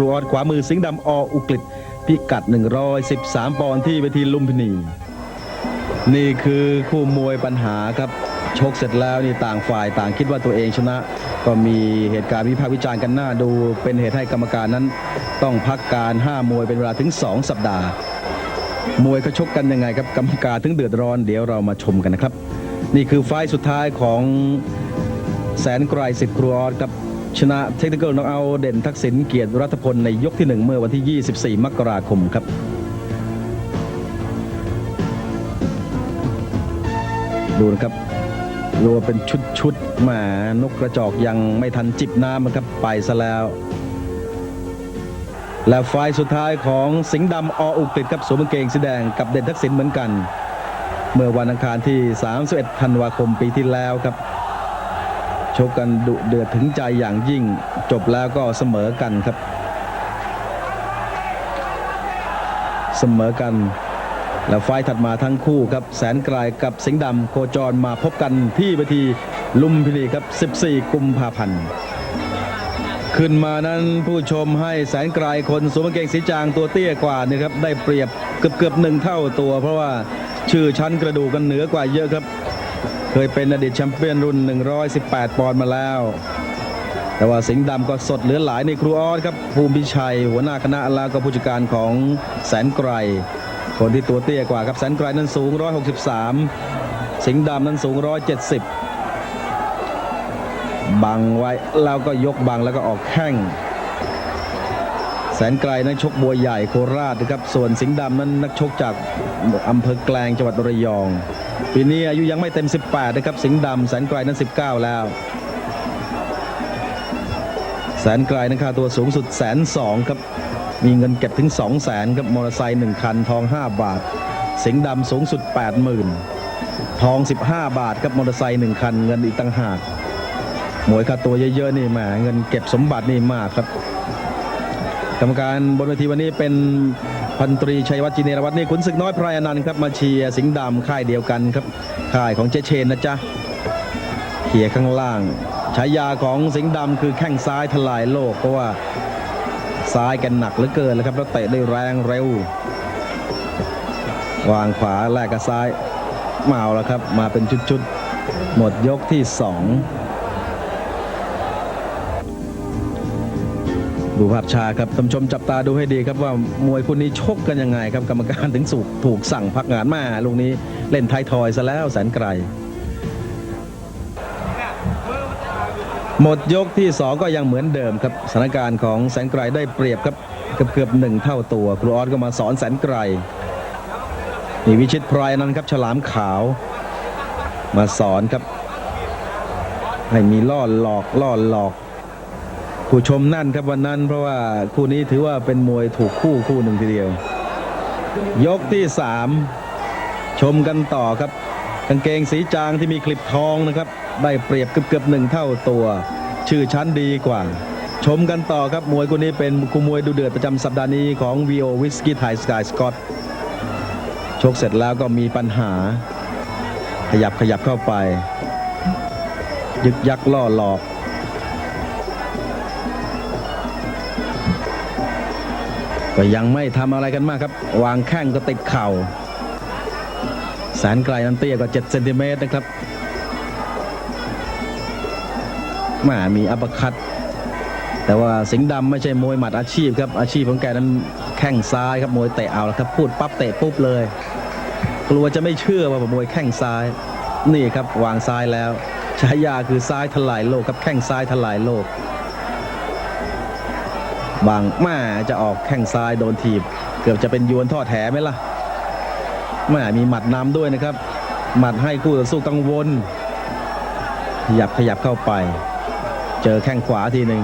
ครูออสขวามือสิงห์ดำออุกฤษพิกัด 113 ปอนด์ที่เวทีลุมพินี นี่คือคู่มวยปัญหาครับชกเสร็จแล้วนี่ต่างฝ่ายต่างคิดว่าตัวเองชนะ ก็มีเหตุการณ์วิพากษ์วิจารณ์กันหน้าดู เป็นเหตุให้กรรมการนั้น ต้องพักการห้ามวยเป็นเวลาถึง 2 สัปดาห์ มวยเขาชกกันยังไงครับกรรมการถึงเดือดร้อนเดี๋ยวเรามาชมกันนะครับ นี่คือไฟล์สุดท้ายของแสนไกรสิทธิ์ครูออสครับ ชนะเทคนิคอลน็อกเอาเด่นทักษิณเกียรติรัตพลในยกที่ 1 เมื่อวันที่ 24 มกราคมครับดูนะครับรัวเป็นชุดๆแหมนกกระจอกยังไม่ทันจิบน้ำนะครับไปซะแล้ว และไฟสุดท้ายของสิงห์ดำออุกฤษครับสวมกางเกงสีแดงกับเด่นทักษิณเหมือนกัน เมื่อวันอังคารที่ 31 ธันวาคมปีที่แล้วครับ ชกกันดุเดือดถึงใจอย่างยิ่ง จบแล้วก็เสมอกันครับ เสมอกัน แล้วไฟล์ถัดมาทั้งคู่ครับ แสนไกลกับสิงห์ดำโคจรมาพบกันที่เวทีลุมพินีครับ 14 กุมภาพันธ์ขึ้นมานั้นผู้ชมให้แสนไกลคนสวมกางเกงสีจางตัวเตี้ยกว่านะครับได้เปรียบเกือบเกือบหนึ่งเท่าตัว เพราะว่าชื่อชั้นกระดูกกันเหนือกว่าเยอะครับ เคยเป็นอดีตแชมเปี้ยนรุ่น 118 ปอนด์มาแล้ว แต่ว่าสิงห์ดำก็สดเหลือหลายในครูออสครับ ภูมิพิชัย หัวหน้าคณะแล้วก็ผู้จัดการของแสนไกร คนที่ตัวเตี้ยกว่าครับแสนไกรนั้นสูง 163 สิงห์ดำนั้นสูง 170 บังไว้แล้วก็ยกบังแล้วก็ออกแข้ง แสนไกลนั้นชกบัวใหญ่โคราชนะครับ ส่วนสิงห์ดำนั้นนักชกจากอำเภอแกลงจังหวัดระยอง ปีนี้อายุยังไม่เต็ม 18 นะครับ สิงห์ดำแสนไกลนั้น 19 แล้ว แสนไกลนั้นค่าตัวสูงสุดแสนสองครับ มีเงินเก็บถึง 2 0 0แสนครับ มอเตอร์ไซค์1คัน ทอง 5 บาท สิงห์ดำสูงสุด 80,000 ทอง 15 บาทครับ มอเตอร์ไซค์1คัน เงินอีกต่างหาก หมวยค่าตัวเยอะๆนี่แหมเงินเก็บสมบัตินี่มากครับ กรรมการบนเวทีวันนี้เป็นพันตรีชัยวัฒน์จินเนรวัฒน์นี่ขุนศึกน้อยพรายอนันต์ครับมาเชียร์สิงห์ดำค่ายเดียวกันครับค่ายของเจเชนนะจ๊ะเขียข้างล่างฉายาของสิงห์ดำคือแข้งซ้ายทลายโลกเพราะว่าซ้ายกันหนักเหลือเกินแล้วครับแล้วเตะได้แรงเร็ว วางขวาแลกกับซ้ายมาเอาแล้วครับ มาเป็นชุดๆ หมดยกที่สอง ดูภาพชาครับท่านชมจับตาดูให้ดีครับว่ามวยคู่นี้ชกกันยังไงครับกรรมการถึงสุกถูกสั่งพักงานมาลูกนี้เล่นไทยทอยซะแล้วแสนไกล หมดยกที่สองก็ยังเหมือนเดิมครับสถานการณ์ของแสนไกลได้เปรียบครับเกือบเกือบหนึ่งเท่าตัว ครูออสก็มาสอนแสนไกลนี่วิชิตพรายนั้นครับฉลามขาวมาสอนครับ ให้มีล่อหลอกล่อหลอก ผู้ชมนั่นครับวันนั้น เพราะว่าคู่นี้ถือว่าเป็นมวยถูกคู่คู่หนึ่งทีเดียว ยกที่สามชมกันต่อครับกางเกงสีจางที่มีคลิปทองนะครับ ได้เปรียบเกือบเกือบหนึ่งเท่าตัว ชื่อชั้นดีกว่า ชมกันต่อครับมวยคู่นี้เป็นคู่มวยดูเดือดประจำสัปดาห์นี้ของ VO Whisky Thai Sky Scott ชกเสร็จแล้วก็มีปัญหา ขยับขยับเข้าไป ยึกยักล่อหลอก ก็ยังไม่ทำอะไรกันมากครับ วางแข้งก็ติดเข่า แสนไกลนั้นเตี้ยกว่า7เซนติเมตรนะครับแมามีอัปคัตแต่ว่าสิงห์ดำไม่ใช่มวยหมัดอาชีพครับ อาชีพของแกนั้นแข้งซ้ายครับมวยเตะเอาแล้วครับพูดปั๊บเตะปุ๊บเลย กลัวจะไม่เชื่อว่ามวยแข้งซ้าย นี่ครับวางซ้ายแล้วฉายาคือซ้ายทลายโลกครับแข้งซ้ายทลายโลก บางแม่จะออกแข้งซ้ายโดนถีบ เกือบจะเป็นยวนทอดแถไหมล่ะแม่มีหมัดนำด้วยนะครับ หมัดให้คู่ต่อสู้กังวลขยับขยับเข้าไป เจอแข้งขวาทีหนึ่ง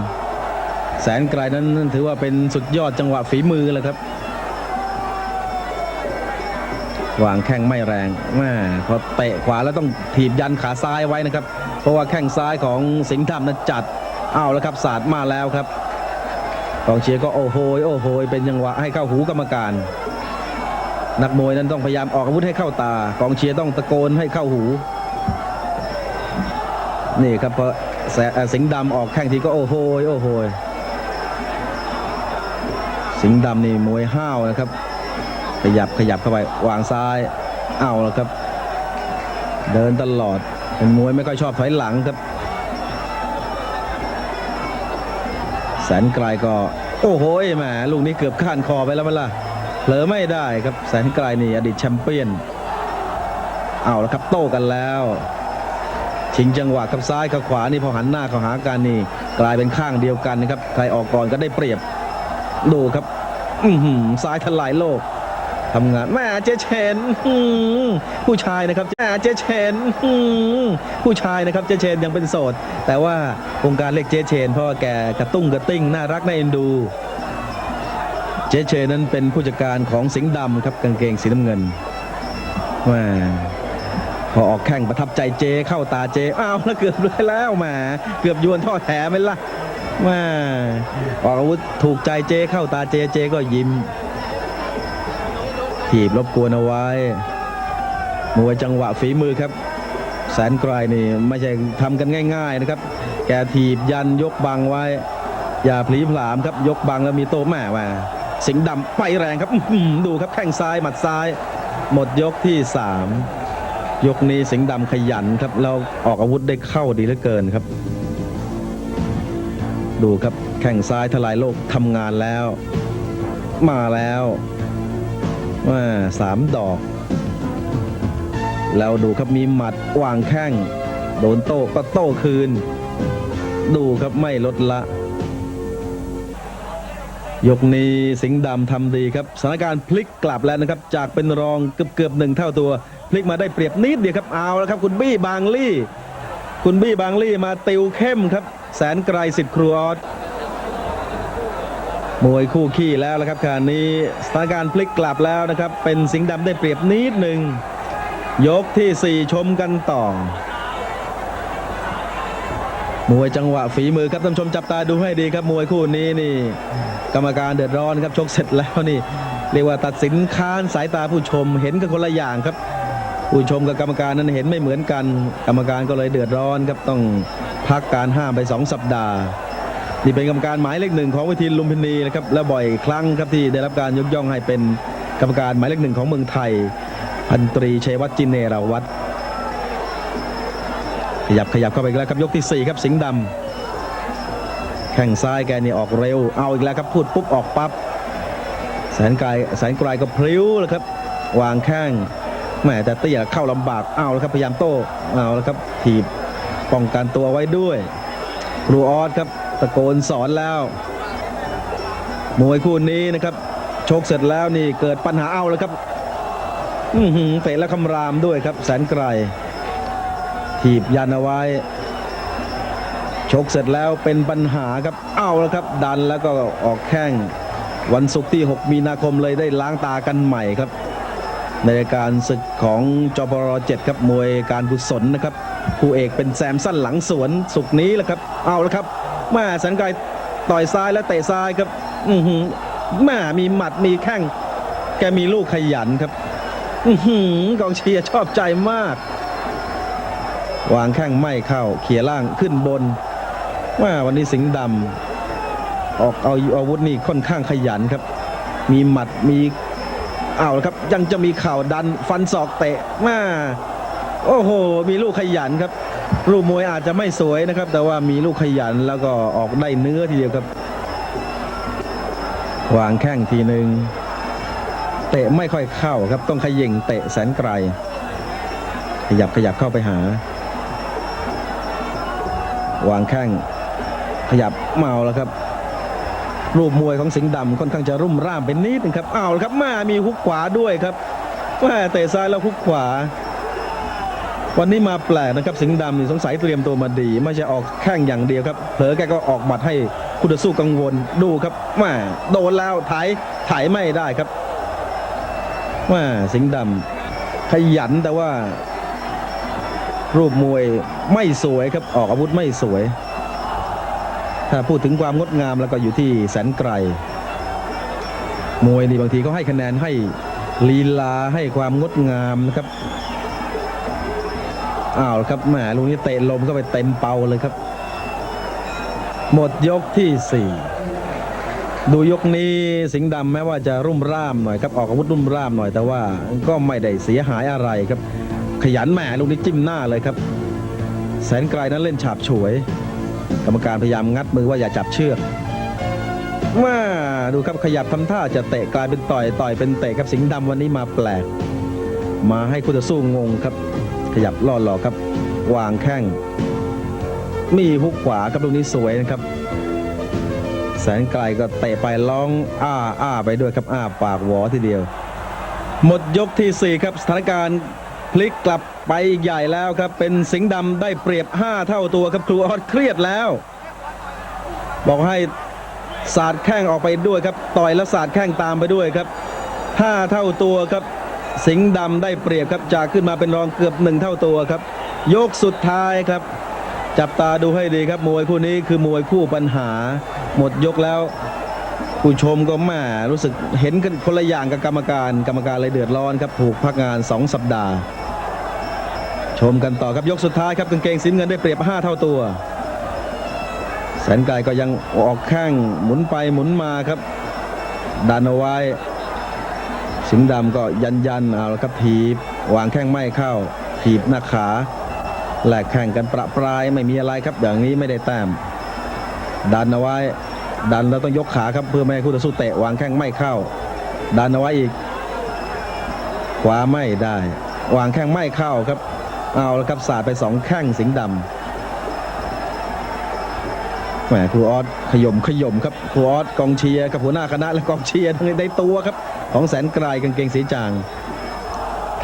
แสนไกลนั้นถือว่าเป็นสุดยอดจังหวะฝีมือเลยครับวางแข้งไม่แรงแม่พอเตะขวาแล้วต้องถีบยันขาซ้ายไว้นะครับ เพราะว่าแข้งซ้ายของสิงห์ดำนั้นจัด เอาแล้วครับศาสตร์มาแล้วครับ กองเชียร์ก็โอ้โหโอ้โหเป็นจังหวะให้เข้าหูกรรมการ นักมวยนั้นต้องพยายามออกอาวุธให้เข้าตากองเชียร์ต้องตะโกนให้เข้าหู นี่ครับพอแสเอ่อสิงดำออกแข้งทีก็โอ้โหโอ้โหสิงห์ดำนี่มวยห้าวนะครับ ขยับขยับเข้าไปวางซ้ายเอาแล้วครับ เดินตลอดเป็นมวยไม่ค่อยชอบถอยหลังครับ แสนไกลก็ โอ้โหแหมลูกนี้เกือบข้านคอไปแล้วมั้งล่ะเผลอไม่ได้ครับแสนไกลนี่อดีตแชมเปี้ยน เอาละครับโต้กันแล้ว ชิงจังหวะกับซ้ายกับขวานี่พอหันหน้าเข้าหากันนี่ กลายเป็นข้างเดียวกันนะครับใครออกก่อนก็ได้เปรียบดูครับ อือหือซ้ายทลายโลก ทำงานแม่เจเชนผู้ชายนะครับแม่เจเชนผู้ชายนะครับเจเชนยังเป็นโสด แต่ว่าวงการเรียกเจเชน เพราะว่าแกกระตุ้งกระติ้งน่ารักน่าเอ็นดู เจเชนนั้นเป็นผู้จัดการของสิงห์ดำครับกางเกงสีน้ำเงินแม่พอออกแข่งประทับใจเจเข้าตาเจอ้าวแล้วเกือบเลยแล้วแหมเกือบยวนท่อแถไหมล่ะแม่ออกอาวุธถูกใจเจเข้าตาเจเจก็ยิ้ม ถีบรบกวนเอาไว้มวยจังหวะฝีมือครับ แสนไกลนี่ไม่ใช่ทำกันง่าย ๆนะครับ แกถีบยันยกบังไว้ อย่าพลีผลามครับ ยกบังแล้วมีโต้แม่มาสิงดำไปแรงครับดูครับแข้งซ้ายหมัดซ้าย หมดยกที่สามยกนี้สิงดำขยันครับแล้วออกอาวุธได้เข้าดีเหลือเกินครับ ดูครับแข้งซ้ายทลายโลกทำงานแล้ว มาแล้ว ว่าสามดอก แล้วดูครับมีหมัดวางแข้งโดนโต้ก็โต้คืน ดูครับไม่ลดละ ยกนี้สิงห์ดำทำดีครับสถานการณ์พลิกกลับแล้วนะครับ จากเป็นรองเกือบเกือบหนึ่งเท่าตัว พลิกมาได้เปรียบนิดเดียวครับเอาแล้วครับ คุณบี้บางลี่ คุณบี้บางลี่มาติวเข้มครับ แสนไกลสิทธิ์ครูออส มวยคู่ขี้แล้วนะครับคราวนี้สถานการณ์พลิกกลับแล้วนะครับ เป็นสิงห์ดำได้เปรียบนิดหนึ่งยกที่ 4 ชมกันต่อ มวยจังหวะฝีมือครับท่านชมจับตาดูให้ดีครับ มวยคู่นี้นี่ กรรมการเดือดร้อนครับชกเสร็จแล้วนี่ เรียกว่าตัดสินค้านสายตาผู้ชมเห็นกันคนละอย่างครับ ผู้ชมกับกรรมการนั้นเห็นไม่เหมือนกัน กรรมการก็เลยเดือดร้อนครับต้องพักการห้ามไป 2 สัปดาห์ นี่เป็นกรรมการหมายเลขหนึ่งของเวทีลุมพินีนะครับและบ่อยครั้งครับที่ได้รับการยกย่องให้เป็นกรรมการหมายเลขหนึ่งของเมืองไทย พันตรีเชวัฒน์จินเนราวัฒขยับขยับเข้าไปอีกแล้วครับยกที่ 4 ครับสิงห์ดำแข้งซ้ายแกนี่ออกเร็ว เอาอีกแล้วครับพูดปุ๊บออกปั๊บแสนไกลแสนกลก็พลิ้วแล้วครับ วางแข้งแหมแต่เตี้ยเข้าลำบากเอาแล้วครับพยายามโต้เอาแล้วครับถีบป้องกันตัวไว้ด้วยครูออสครับะโกนสอนแล้วมวยคู่นี้นะครับชกเสร็จแล้วนี่เกิดปัญหาเอาแล้วครับอือหือเตะและคำรามด้วยครับ แสนไกลถีบยันเอาไว้ ชกเสร็จแล้วเป็นปัญหาครับเอาแล้วครับ ดันแล้วก็ออกแข้งวันศุกร์ที่ 6 มีนาคมเลยได้ล้างตากันใหม่ครับ ในการศึกของจปร7ครับมวยการกุศลนะครับ ผู้เอกเป็นแซมสั้นหลังสวนสุกร์นี้แหละครับ เอาแล้วครับ แม่แสนไกลต่อยซ้ายและเตะซ้ายครับ อือหือแม่มีหมัดมีแข้ง แกมีลูกขยันครับ อือหือกองเชียร์ชอบใจมาก วางแข้งไม่เข้า เขี่ยล่างขึ้นบนว่าวันนี้สิงห์ดำออกเอาอาวุธนี่ค่อนข้างขยันครับ มีหมัดมีเอาละครับยังจะมีเข่าวดันฟันศอกเตะมาโอ้โห มีลูกขยันครับ รูปมวยอาจจะไม่สวยนะครับ แต่ว่ามีลูกขยันแล้วก็ออกได้เนื้อทีเดียวครับวางแข้งทีหนึ่งเตะไม่ค่อยเข้าครับต้องขย่งเตะแสนไกล ขยับขยับเข้าไปหา วางแข้งขยับเมาแล้วครับ รูปมวยของสิงห์ดำค่อนข้างจะรุ่มร่ามเป็นนิดนึงครับเอาละครับมามีฮุกขวาด้วยครับแม่เตะซ้ายแล้วฮุกขวา วันนี้มาแปลกนะครับสิงห์ดำนี่สงสัยเตรียมตัวมาดี ไม่ใช่ออกแข้งอย่างเดียวครับเผลอแกก็ออกหมัดให้คู่ต่อสู้กังวลดูครับแม่โดนแล้วไถไถไม่ได้ครับแม่สิงห์ดำขยันแต่ว่า รูปมวยไม่สวยครับออกอาวุธไม่สวย ถ้าพูดถึงความงดงามแล้วก็อยู่ที่แสนไกล มวยนี่บางทีเขาให้คะแนนให้ลีลาให้ความงดงามนะครับ อ้าวครับแหมลูกนี้เตะลมเข้าไปเต็มเป่าเลยครับ หมดยกที่สี่ดูยกนี้สิงห์ดำแม้ว่าจะรุ่มร่ามหน่อยครับออกอาวุธรุ่มร่ามหน่อยแต่ว่าก็ไม่ได้เสียหายอะไรครับ ขยันแหมลูกนี้จิ้มหน้าเลยครับ แสนไกลนั้นเล่นฉาบฉวย กรรมการพยายามงัดมือว่าอย่าจับเชือกมาดูครับขยับทำท่าจะเตะกลายเป็นต่อยต่อยเป็นเตะครับสิงห์ดำวันนี้มาแปลก มาให้คู่ต่อสู้งงครับ ขยับล่อหลอกครับวางแข้ง มีฮุกขวาครับลูกนี้สวยนะครับ แสนไกลก็เตะไปร้องอ้าอ้าไปด้วยครับอ้าปากหวอทีเดียว หมดยกทีสี่4 ครับสถานการณ์พลิกกลับไปอีกใหญ่แล้วครับ เป็นสิงห์ดำได้เปรียบ 5 เท่าตัวครับครูออสเครียดแล้ว บอกให้สาดแข้งออกไปด้วยครับ ต่อยแล้วสาดแข้งตามไปด้วยครับ 5 เท่าตัวครับ สิงห์ดำได้เปรียบครับจากขึ้นมาเป็นรองเกือบหนึ่งเท่าตัวครับ ยกสุดท้ายครับ จับตาดูให้ดีครับมวยคู่นี้คือมวยคู่ปัญหา หมดยกแล้ว ผู้ชมก็แม่รู้สึกเห็นกันคนละอย่างกับกรรมการ กรรมการเลยเดือดร้อนครับถูกพักงาน 2 สัปดาห์ ชมกันต่อครับยกสุดท้ายครับกางเกงสีน้ำเงินได้เปรียบ 5 เท่าตัว แสนไกลก็ยังออกแข้งหมุนไปหมุนมาครับดันเอาไว้ สิงห์ดำก็ยันยันเอาละครับถีบวางแข้งไม่เข้าถีบหน้าขาแหลกแข่งกันประปรายไม่มีอะไรครับอย่างนี้ไม่ได้แต้มดันเอาไว้ ดันแล้วต้องยกขาครับเพื่อไม่ให้คู่ต่อสู้เตะวางแข้งไม่เข้า ดันเอาไว้อีกขวาไม่ได้ วางแข้งไม่เข้าครับ เอาแล้วครับสาดไปสองแข้งสิงห์ดำแหมครูออสขย่มขย่มครับครูออสกองเชียร์กับหัวหน้าคณะและกองเชียร์ทั้งในตัวครับ ของแสนไกลกางเกงสีจาง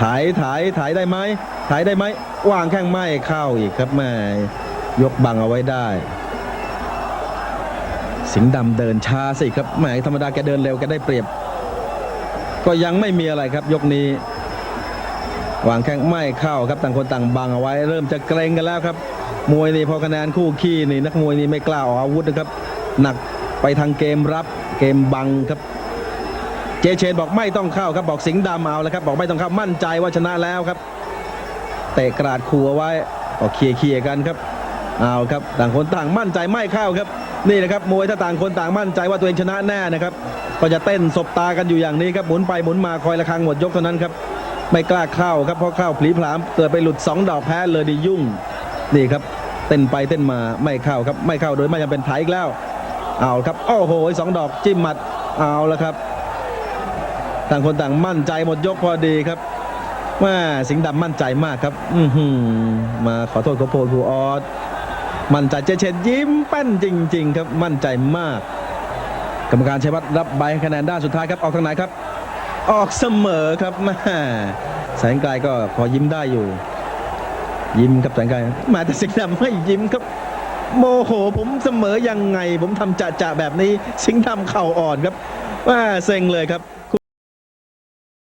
ถ่ายถ่ายถ่ายได้ไหมถ่ายได้ไหมวางแข้งไม่เข้าอีกครับแม่ยกบังเอาไว้ได้ สิงห์ดำเดินช้าสิครับแหมธรรมดาแกเดินเร็วแกได้เปรียบ ก็ยังไม่มีอะไรครับ ยกนี้วางแข้งไม่เข้าครับต่างคนต่างบังเอาไว้ เริ่มจะเกรงกันแล้วครับ มวยนี่พอคะแนนคู่ขี้นี่นักมวยนี่ไม่กล้าออกอาวุธนะครับ หนักไปทางเกมรับเกมบังครับ เจเชนบอกไม่ต้องเข้าครับบอกสิงห์ดำเอาแล้วครับบอกไม่ต้องเข้ามั่นใจว่าชนะแล้วครับเตะกราดขัวไว้ก็เคลียร์เคลียร์กันครับเอาครับต่างคนต่างมั่นใจไม่เข้าครับ นี่นะครับมวยถ้าต่างคนต่างมั่นใจว่าตัวเองชนะแน่นะครับก็จะเต้นสบตากันอยู่อย่างนี้ครับหมุนไปหมุนมาคอยระคังหมดยกเท่านั้นครับไม่กล้าเข้าครับเพราะเข้าผลีผลามเกิดไปหลุด 2 ดอกแพ้เลยดียุ่งนี่ครับเต้นไปเต้นมาไม่เข้าครับไม่เข้าโดยไม่จำเป็นไถอีกแล้ว เอาครับโอ้โหสองดอกจิ้มหมัดเอาแล้วครับ ต่างคนต่างมั่นใจหมดยกพอดีครับว่าสิงห์ดำมั่นใจมากครับ อืมาขอโทษขอโพยครูออสมั่นใจเจเชนยิ้มแป้นจริง ๆ ครับมั่นใจมาก กรรมการชัยวัฒน์รับใบคะแนนด้านสุดท้ายครับออกทางไหนครับ ออกเสมอครับแม่แสงไกลก็พอยิ้มได้อยู่ ยิ้มครับแสงไกลแมาแต่สิงห์ดำไม่ยิ้มครับ โมโหผมเสมอยังไง ผมทำจะจะแบบนี้ สิงห์ดำเข่าอ่อนครับว่าเซ็งเลยครับ